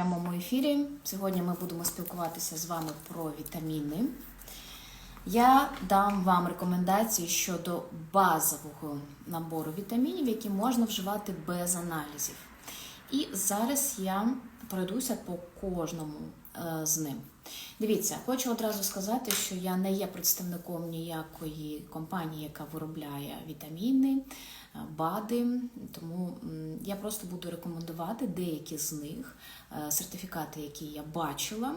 прямому ефірі. Сьогодні ми будемо спілкуватися з вами про вітаміни. Я дам вам рекомендації щодо базового набору вітамінів, які можна вживати без аналізів. І зараз я пройдуся по кожному е, з ним. Дивіться, хочу одразу сказати, що я не є представником ніякої компанії, яка виробляє вітаміни, БАДи, тому я просто буду рекомендувати деякі з них, е, сертифікати, які я бачила,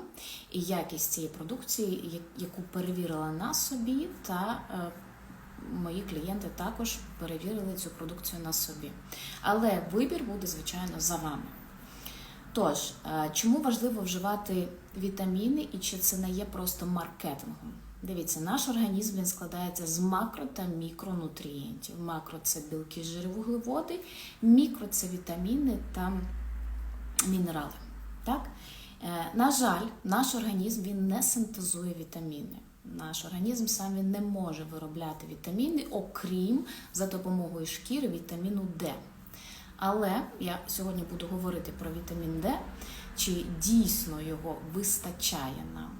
і якість цієї продукції, яку перевірила на собі, та е, мої клієнти також перевірили цю продукцію на собі. Але вибір буде, звичайно, за вами. Тож, е, чому важливо вживати вітаміни і чи це не є просто маркетингом? Дивіться, наш організм він складається з макро та мікронутрієнтів. Макро це білки, жири, вуглеводи, мікро це вітаміни та мінерали. Так? Е, На жаль, наш організм він не синтезує вітаміни. Наш організм сам він не може виробляти вітаміни, окрім за допомогою шкіри вітаміну Д. Але я сьогодні буду говорити про вітамін Д, чи дійсно його вистачає нам,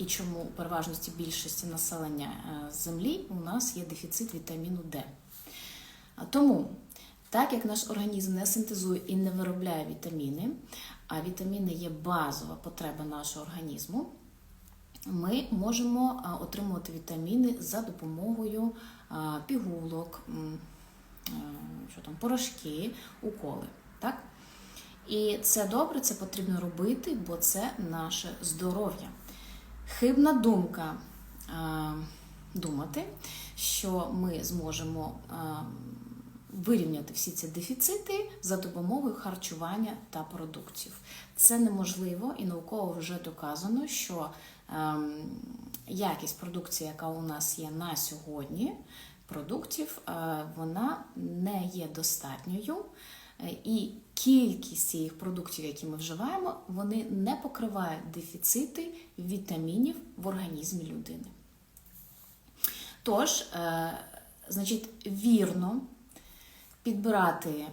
і чому у переважності більшості населення е, землі у нас є дефіцит вітаміну Д. Тому, так як наш організм не синтезує і не виробляє вітаміни, а вітаміни є базова потреба нашого організму, ми можемо отримувати вітаміни за допомогою пігулок, е, що там, порошки, уколи. Так? І це добре, це потрібно робити, бо це наше здоров'я. Хибна думка а, думати, що ми зможемо а, вирівняти всі ці дефіцити за допомогою харчування та продуктів. Це неможливо і науково вже доказано, що ем, якість продукції, яка у нас є на сьогодні, продуктів, е, вона не є достатньою. Е, І кількість цих продуктів, які ми вживаємо, вони не покривають дефіцити вітамінів в організмі людини. Тож, е, значить, вірно підбирати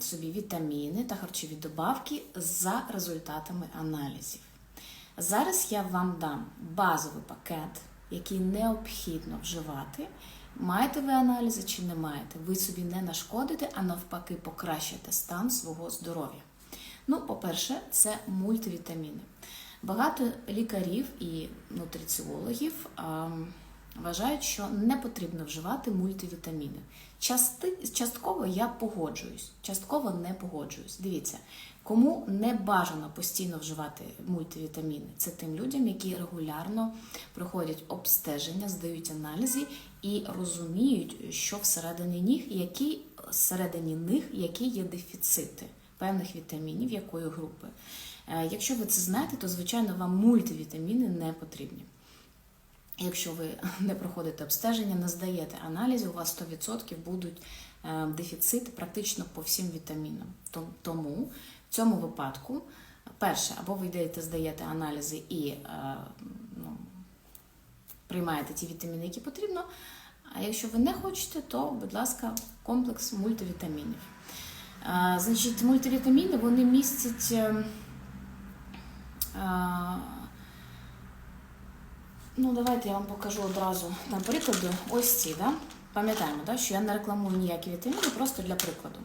собі вітаміни та харчові добавки за результатами аналізів. Зараз я вам дам базовий пакет, який необхідно вживати. Маєте ви аналізи чи не маєте? Ви собі не нашкодите, а навпаки, покращите стан свого здоров'я. Ну, по-перше, це мультивітаміни. Багато лікарів і нутриціологів вважають, що не потрібно вживати мультивітаміни. Части, частково я погоджуюсь, частково не погоджуюсь. Дивіться, кому не бажано постійно вживати мультивітаміни, це тим людям, які регулярно проходять обстеження, здають аналізи і розуміють, що всередині них, які всередині них які є дефіцити певних вітамінів, якої групи. Е, Якщо ви це знаєте, то звичайно вам мультивітаміни не потрібні. Якщо ви не проходите обстеження, не здаєте аналізів, у вас 100% будуть е, дефіцити практично по всім вітамінам. Тому в цьому випадку, перше, або ви йдете, здаєте аналізи і е, ну, приймаєте ті вітаміни, які потрібно. А якщо ви не хочете, то, будь ласка, комплекс мультивітамінів. Е, Значить, мультивітаміни вони містять. Ну, давайте я вам покажу одразу на прикладу. Ось ці, да? Пам'ятаємо, да, що я не рекламую ніякі вітаміни, просто для прикладу.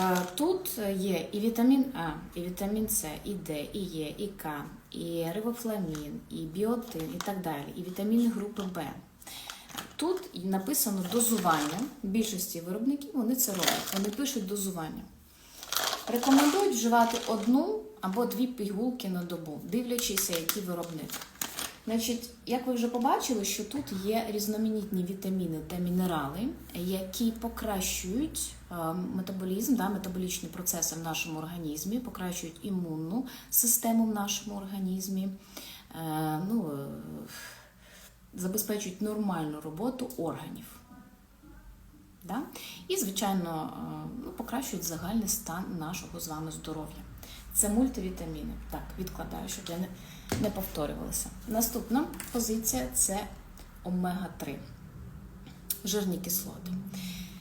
Е, Тут є і вітамін А, і вітамін С, і Д, і Е, і К, і рибофламін, і біотин, і так далі, і вітаміни групи Б. Тут написано дозування. Більшості виробників вони це роблять. Вони пишуть дозування. Рекомендують вживати одну або дві пігулки на добу, дивлячись, який виробник. Значить, як ви вже побачили, що тут є різноманітні вітаміни та мінерали, які покращують е, метаболізм, да, метаболічні процеси в нашому організмі, покращують імунну систему в нашому організмі, е, ну, е, забезпечують нормальну роботу органів. Да? І, звичайно, ну, покращують загальний стан нашого з вами здоров'я. Це мультивітаміни. Так, відкладаю, щоб я не, не повторювалася. Наступна позиція це омега-3. Жирні кислоти.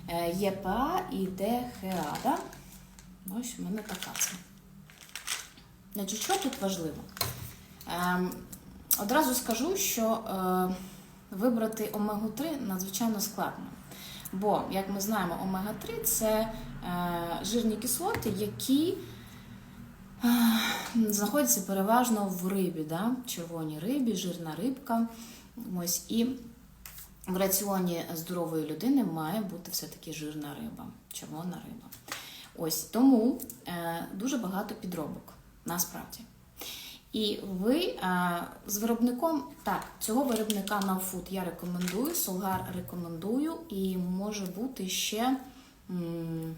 Е, ЄПА і ДХА. Ось у мене така це. Значить, що тут важливо? Ем, одразу скажу, що е, вибрати омегу-3 надзвичайно складно. Бо, як ми знаємо, омега-3 це е, жирні кислоти, які знаходяться переважно в рибі, да? червоній рибі, жирна рибка. Ось, і в раціоні здорової людини має бути все-таки жирна риба, червона риба. Ось тому е, дуже багато підробок, насправді. І ви е, з виробником, так, цього виробника на Food я рекомендую, Солгар рекомендую, і може бути ще м,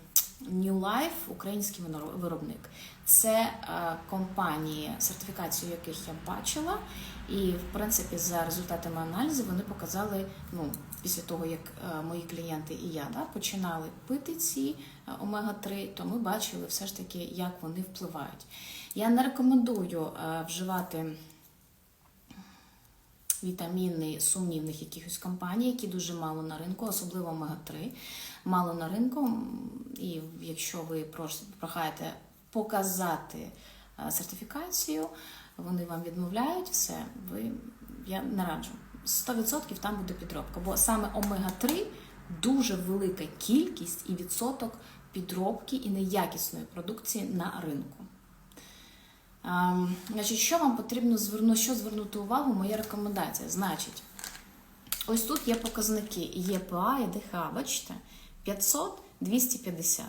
New Life, український виробник. Це е, компанії, сертифікацію яких я бачила, і в принципі за результатами аналізу вони показали, ну, після того як е, мої клієнти і я да, починали пити ці е, омега-3, то ми бачили все ж таки, як вони впливають. Я не рекомендую вживати вітаміни сумнівних якихось компаній, які дуже мало на ринку, особливо омега-3, мало на ринку. І якщо ви прохаєте показати е, сертифікацію, вони вам відмовляють все, ви я не раджу. 100% там буде підробка, бо саме омега-3 дуже велика кількість і відсоток підробки і неякісної продукції на ринку. Значить, що вам потрібно звернути, що звернути увагу? Моя рекомендація. Значить, ось тут є показники ЄПА і ДХА, бачите, 500, 250.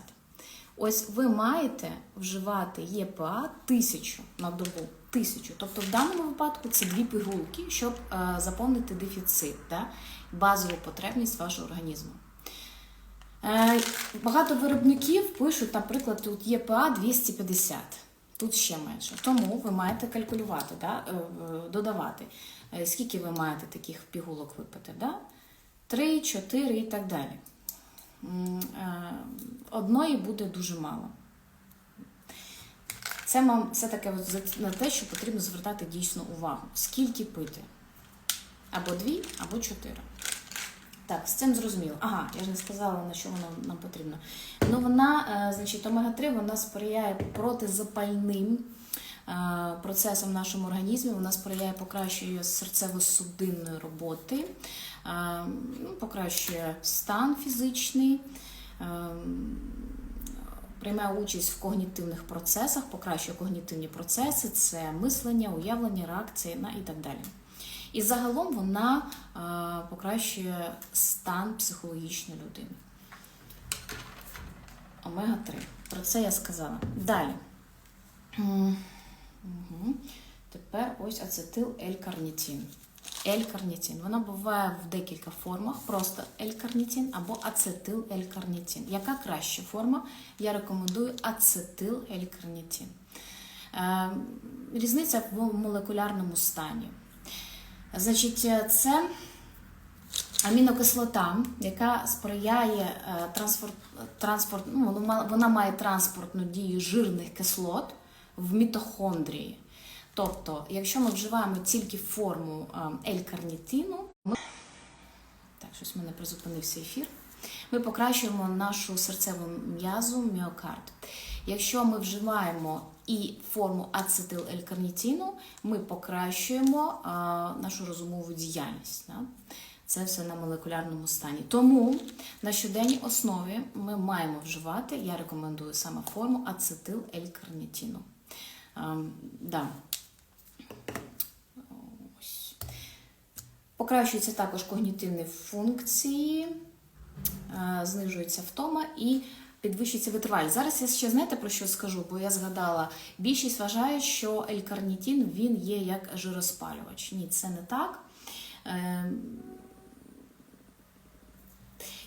Ось ви маєте вживати ЄПА тисячу на добу. Тисячу. Тобто в даному випадку це дві пігулки, щоб е, заповнити дефіцит, да? базову потребність вашого організму. Е, багато виробників пишуть, наприклад, тут ЄПА 250, тут ще менше. Тому ви маєте калькулювати, да? е, додавати, е, скільки ви маєте таких пігулок випити. Да? 3, 4 і так далі. Е, Одної буде дуже мало. Це, це таке на те, що потрібно звертати дійсно увагу. Скільки пити? Або дві, або чотири. Так, з цим зрозуміло. Ага, я ж не сказала, на що воно нам потрібно. Ну, вона, е, значить, омега-3 вона сприяє протизапальним е, процесам в нашому організмі, вона сприяє покращує серцево-судинної роботи, е, ну, покращує стан фізичний. Приймає участь в когнітивних процесах, покращує когнітивні процеси, це мислення, уявлення, реакції і так далі. І загалом вона е, покращує стан психологічної людини. Омега-3. Про це я сказала. Далі. Мгм. Тепер ось ацетил L-карнітин. L-карнітин. Вона буває в декілька формах, просто L-карнітин або ацетил L-карнітин. Яка краща форма? Я рекомендую ацетил L-карнітин. Е, Різниця в молекулярному стані. Значить, е, це амінокислота, яка сприяє е, транспорт, транспорт ну, вона має транспортну дію жирних кислот в мітохондрії. Тобто, якщо ми вживаємо тільки форму е, L-карнітину, ми... так, щось в мене призупинився ефір. Ми покращуємо нашу серцеву м'язу міокард. Якщо ми вживаємо і форму ацетил L-карнітину, ми покращуємо а, нашу розумову діяльність. Да? Це все на молекулярному стані. Тому на щоденній основі ми маємо вживати, я рекомендую саме форму ацетил L-карнітину. А, да. Покращуються також когнітивні функції, знижується втома і підвищується витривалість. Зараз я ще знаєте про що скажу, бо я згадала, більшість вважає, що L-карнітин він є як жироспалювач. Ні, це не так. Е,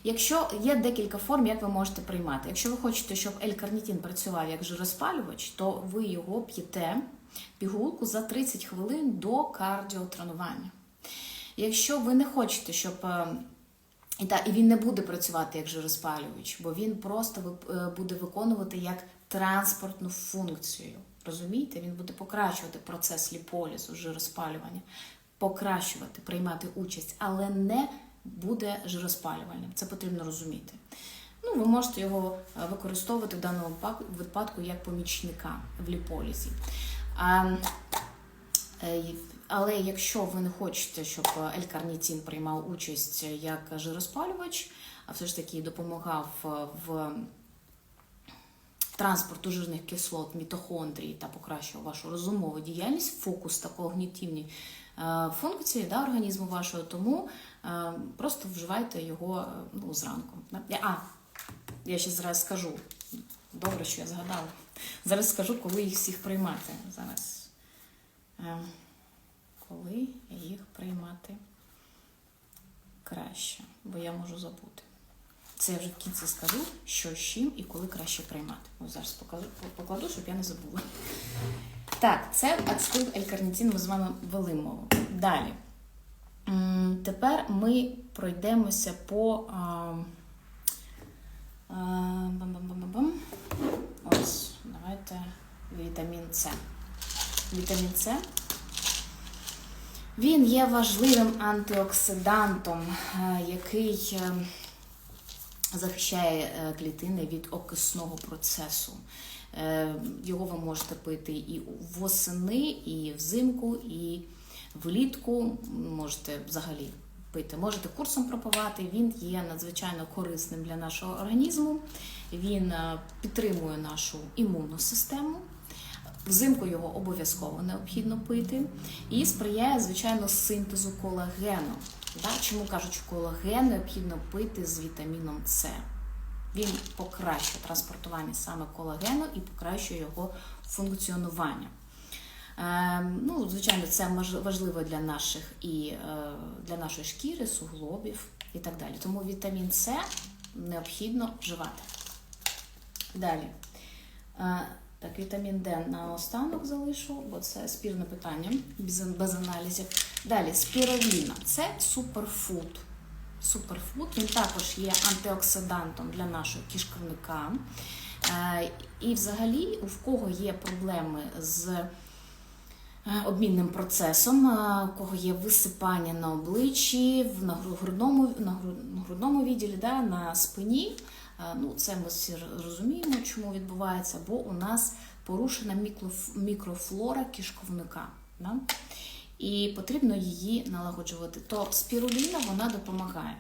Якщо є декілька форм, як ви можете приймати. Якщо ви хочете, щоб L-карнітин працював як жироспалювач, то ви його п'єте пігулку за 30 хвилин до кардіотренування. Якщо ви не хочете, щоб е, і, та, і він не буде працювати як жироспалювач, бо він просто е, буде виконувати як транспортну функцію. Розумієте? Він буде покращувати процес ліполізу, жироспалювання, покращувати, приймати участь, але не буде жироспалювальним. Це потрібно розуміти. Ну, ви можете його е, використовувати в даному випадку як помічника в ліполізі. А, е, але якщо ви не хочете, щоб L-карнітин приймав участь як жироспалювач, а все ж таки допомагав в транспорту жирних кислот, мітохондрій та покращував вашу розумову діяльність, фокус та когнітивні е, функції да, організму вашого, тому е, просто вживайте його е, ну, зранку. А, я ще зараз скажу. Добре, що я згадала. Зараз скажу, коли їх всіх приймати. Зараз. Коли їх приймати краще, бо я можу забути. Це я вже в кінці скажу, що з чим і коли краще приймати. Ось зараз покажу, покладу, щоб я не забула. Так, це ацетил L-карнітин ми з вами вели мову. Далі. Тепер ми пройдемося по. а, а, бам-бам-бам-бам. Ось, давайте вітамін С. Вітамін С. Він є важливим антиоксидантом, е, який е, захищає е, клітини від окисного процесу. Його ви можете пити і восени, і взимку, і влітку. Можете взагалі пити. Можете курсом пропивати. Він є надзвичайно корисним для нашого організму. Він підтримує нашу імунну систему. Взимку його обов'язково необхідно пити і сприяє, звичайно, синтезу колагену. Чому кажуть, що колаген необхідно пити з вітаміном С? Він покращує транспортування саме колагену і покращує його функціонування. Е, ну, звичайно, це важливо для наших і е, для нашої шкіри, суглобів і так далі. Тому вітамін С необхідно вживати. Далі. Так, вітамін Д на останок залишу, бо це спірне питання без, без аналізів. Далі, спіруліна. Це суперфуд. Суперфуд. Він також є антиоксидантом для нашого кишківника. Е, І взагалі, у кого є проблеми з е, обмінним процесом, е, у кого є висипання на обличчі, на грудному, на грудному відділі, да, на спині. Ну, це ми всі розуміємо, чому відбувається, бо у нас порушена мікрофлора кишковника. Да? І потрібно її налагоджувати. То спіруліна вона допомагає.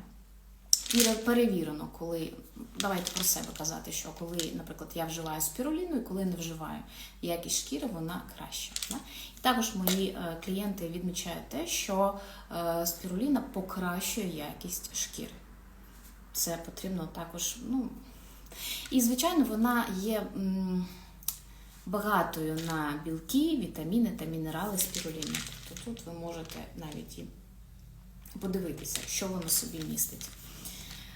Пере- Перевірено, коли давайте про себе казати, що коли, наприклад, я вживаю спіруліну і коли не вживаю, якість шкіри вона краща. Да? І також мої е, клієнти відмічають те, що е, спіруліна покращує якість шкіри. Це потрібно також. Ну, і, звичайно, вона є багатою на білки, вітаміни та мінерали спіруліни. Тобто тут ви можете навіть і подивитися, що воно собі містить.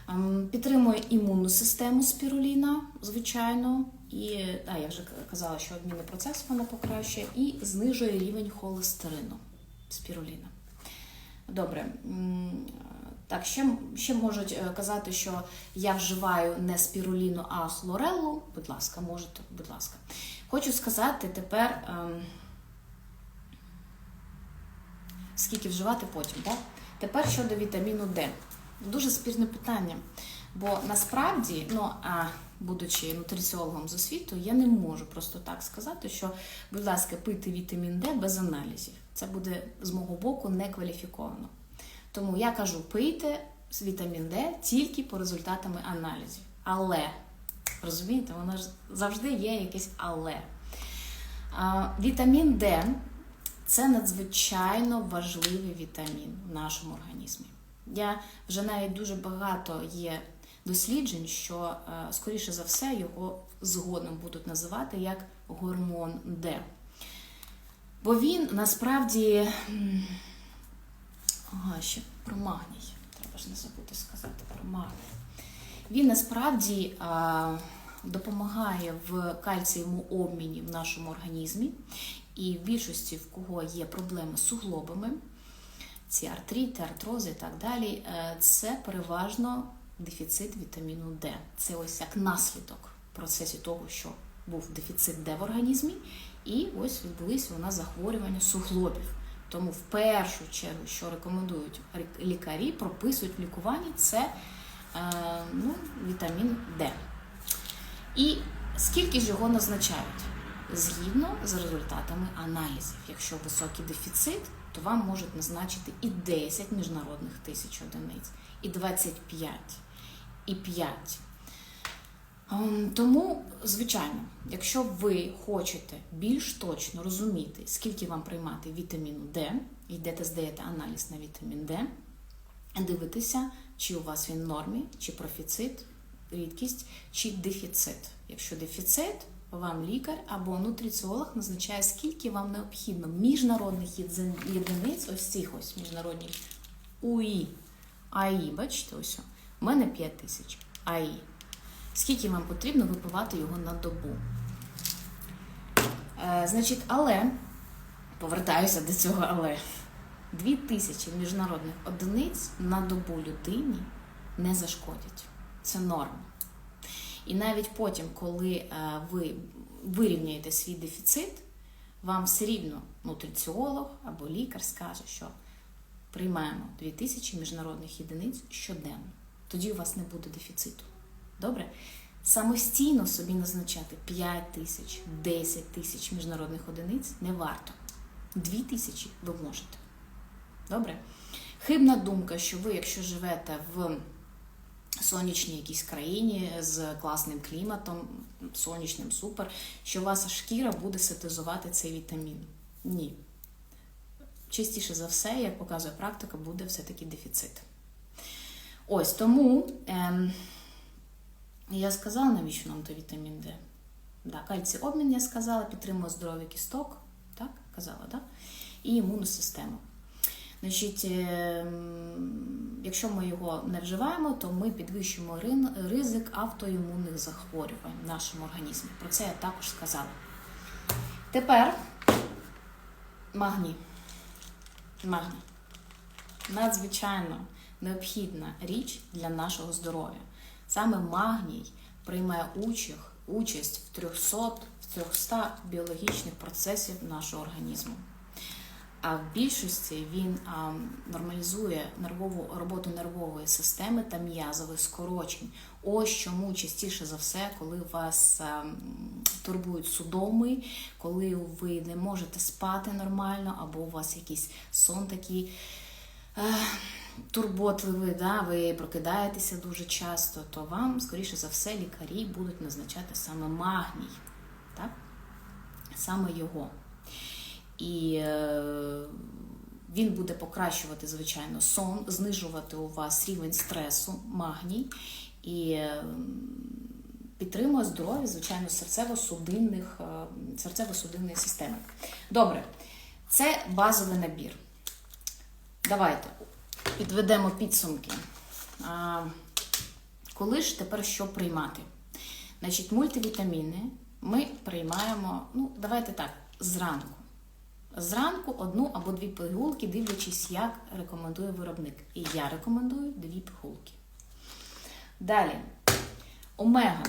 Ем, Підтримує імунну систему спіруліна, звичайно, і а, я вже казала, що обмінний процес вона покращує, і знижує рівень холестерину спіруліна. Добре. Так, ще, ще можуть е, казати, що я вживаю не спіруліну, а хлореллу. Будь ласка, можете, будь ласка. Хочу сказати тепер, ем, скільки вживати потім. Так? Тепер щодо вітаміну Д. Дуже спірне питання. Бо насправді, ну а будучи нутриціологом з освіту, я не можу просто так сказати, що, будь ласка, пити вітамін Д без аналізів. Це буде з мого боку некваліфіковано. Тому я кажу, пийте з вітамін Д тільки по результатами аналізів. Але, розумієте, воно ж завжди є якесь але. Вітамін Д це надзвичайно важливий вітамін в нашому організмі. Я вже навіть дуже багато є досліджень, що, е, скоріше за все, його згодом будуть називати як гормон Д. Бо він насправді. Ага, ще про магній. Треба ж не забути сказати про магній. Він насправді а, допомагає в кальцієвому обміні в нашому організмі. І в більшості, в кого є проблеми з суглобами, ці артрити, артрози і так далі, е, це переважно дефіцит вітаміну Д. Це ось як наслідок в процесі того, що був дефіцит Д в організмі, і ось відбулися у нас захворювання суглобів. Тому в першу чергу, що рекомендують лікарі, прописують в лікуванні, це е, ну, вітамін Д. І скільки ж його назначають? згідно з результатами аналізів. Якщо високий дефіцит, то вам можуть назначити і 10 міжнародних тисяч одиниць, і 25, і 5. Ем, Тому, звичайно, якщо ви хочете більш точно розуміти, скільки вам приймати вітаміну Д, йдете, здаєте аналіз на вітамін Д, дивитися, чи у вас він в нормі, чи профіцит, рідкість, чи дефіцит. Якщо дефіцит, вам лікар або нутриціолог назначає, скільки вам необхідно міжнародних єдиниць, ось цих ось міжнародних УІ, АІ, бачите, ось. У мене 5 тисяч АІ. Скільки вам потрібно випивати його на добу? Е, значить, але, повертаюся до цього але. Дві тисячі міжнародних одиниць на добу людині не зашкодять. Це норма. І навіть потім, коли е, ви вирівняєте свій дефіцит, вам все рівно нутриціолог або лікар скаже, що приймаємо 2000 міжнародних єдиниць щоденно. Тоді у вас не буде дефіциту. Добре? Самостійно собі назначати 5 тисяч, 10 тисяч міжнародних одиниць не варто. 2 тисячі ви можете. Добре? Хибна думка, що ви, якщо живете в сонячній якійсь країні з класним кліматом, сонячним супер, що ваша шкіра буде синтезувати цей вітамін. Ні. Частіше за все, як показує практика, буде все-таки дефіцит. Ось тому ем, я сказала, навіщо нам той вітамін Д. Да, кальцій обмін я сказала, підтримує здоров'я кісток, так? Казала, так? І імунну систему. Значить, ем, якщо ми його не вживаємо, то ми підвищуємо ризик автоімунних захворювань в нашому організмі. Про це я також сказала. Тепер магній. Магній. Надзвичайно необхідна річ для нашого здоров'я. Саме магній приймає участь, в 300, в 300 біологічних процесів нашого організму. А в більшості він а, нормалізує нервову роботу нервової системи та м'язових скорочень. Ось чому частіше за все, коли вас а, турбують судоми, коли ви не можете спати нормально, або у вас якийсь сон такий турботливий, да, ви прокидаєтеся дуже часто, то вам, скоріше за все, лікарі будуть назначати саме магній. Так? Саме його. І е, він буде покращувати, звичайно, сон, знижувати у вас рівень стресу, магній і е, підтримує здоров'я, звичайно, серцево-судинних, е, серцево-судинної системи. Добре, це базовий набір. Давайте підведемо підсумки. А, коли ж тепер що приймати? Значить, мультивітаміни ми приймаємо, ну, давайте так, зранку. Зранку одну або дві пігулки, дивлячись, як рекомендує виробник. І я рекомендую дві пігулки. Далі, омега.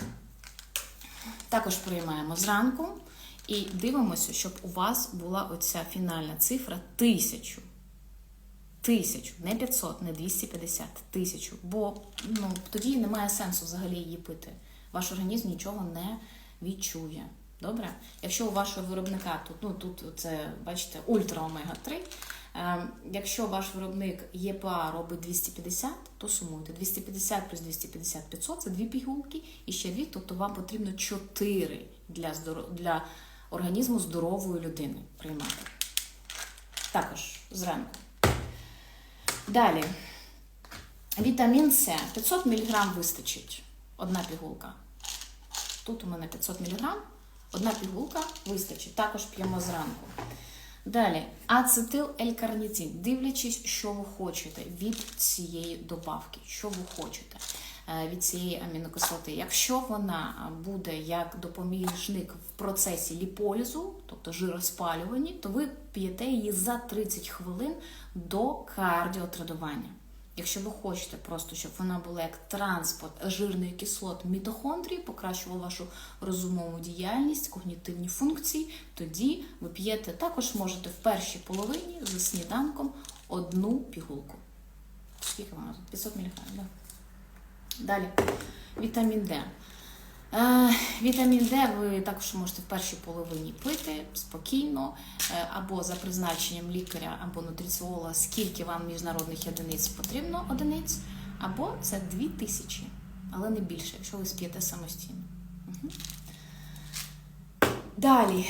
Також приймаємо зранку і дивимося, щоб у вас була оця фінальна цифра тисячу. Тисячу, не 500, не 250, тисячу. Бо ну, тоді немає сенсу взагалі її пити. Ваш організм нічого не відчує. Добре? Якщо у вашого виробника тут, ну тут це, бачите, ультра омега 3. Е, якщо ваш виробник ЄПА робить 250, то сумуйте. 250 плюс 250 500 це дві пігулки і ще дві, тобто вам потрібно 4 для, здоров... для організму здорової людини приймати. Також зранку. Далі. Вітамін С. 500 мг вистачить. Одна пігулка. Тут у мене 500 мг. Одна пігулка вистачить. Також п'ємо зранку. Далі, ацетил елькарнітин. Дивлячись, що ви хочете від цієї добавки, що ви хочете від цієї амінокислоти. Якщо вона буде як допоміжник в процесі ліполізу, тобто жироспалювання, то ви п'єте її за 30 хвилин до кардіотрадування. Якщо ви хочете просто, щоб вона була як транспорт жирної кислот мітохондрії, покращувала вашу розумову діяльність, когнітивні функції, тоді ви п'єте також можете в першій половині за сніданком одну пігулку. Скільки вона тут? 500 мг, да? Далі. Вітамін Д. Е, Вітамін Д ви також можете в першій половині пити спокійно, е, або за призначенням лікаря або нутриціолога, скільки вам міжнародних одиниць потрібно одиниць, або це 2000, але не більше, якщо ви сп'єте самостійно. Далі.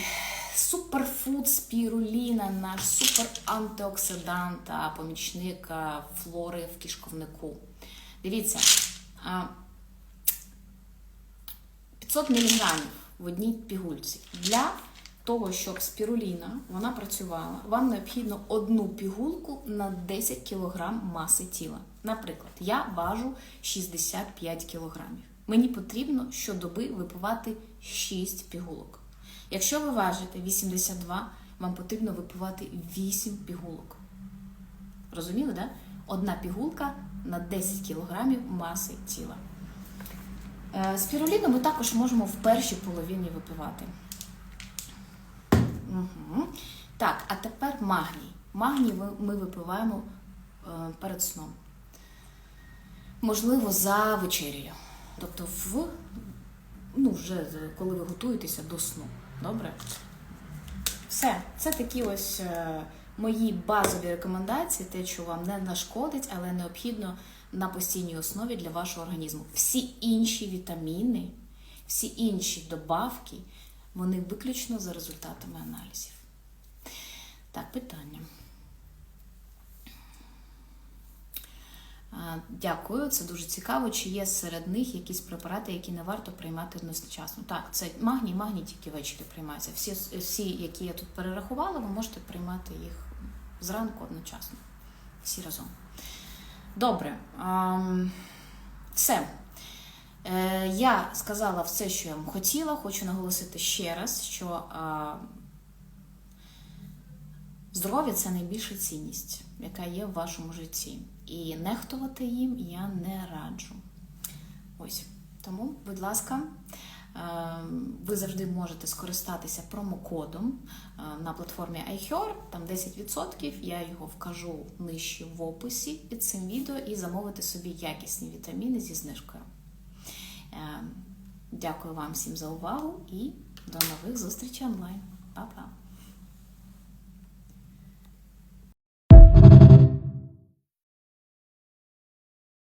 Суперфуд спіруліна, наш суперантиоксидант та помічник е, флори в кишковнику. Дивіться, 500 мг в одній пігульці. Для того, щоб спіруліна вона працювала, вам необхідно одну пігулку на 10 кг маси тіла. Наприклад, я важу 65 кг. Мені потрібно щодоби випивати 6 пігулок. Якщо ви важите 82, вам потрібно випивати 8 пігулок. Розуміли, да? Одна пігулка на 10 кг маси тіла. Е, Спіруліну ми також можемо в першій половині випивати. Угу. Так, а тепер магній. Магній ми випиваємо е, перед сном. Можливо, за вечерею. Тобто, в, ну, вже коли ви готуєтеся до сну. Добре? Все, це такі ось е, мої базові рекомендації, те, що вам не нашкодить, але необхідно на постійній основі для вашого організму. Всі інші вітаміни, всі інші добавки, вони виключно за результатами аналізів. Так, питання. Дякую, це дуже цікаво. Чи є серед них якісь препарати, які не варто приймати одночасно? Так, це магній, магній тільки ввечері приймається. Всі, всі, які я тут перерахувала, ви можете приймати їх зранку одночасно. Всі разом. Добре. Все. Е, Я сказала все, що я вам хотіла. Хочу наголосити ще раз, що здоров'я це найбільша цінність, яка є в вашому житті. І нехтувати їм я не раджу. Ось. Тому, будь ласка, е, ви завжди можете скористатися промокодом е, на платформі iHer, там 10%, я його вкажу нижче в описі під цим відео і замовити собі якісні вітаміни зі знижкою. Е, Дякую вам всім за увагу і до нових зустрічей онлайн. Па-па!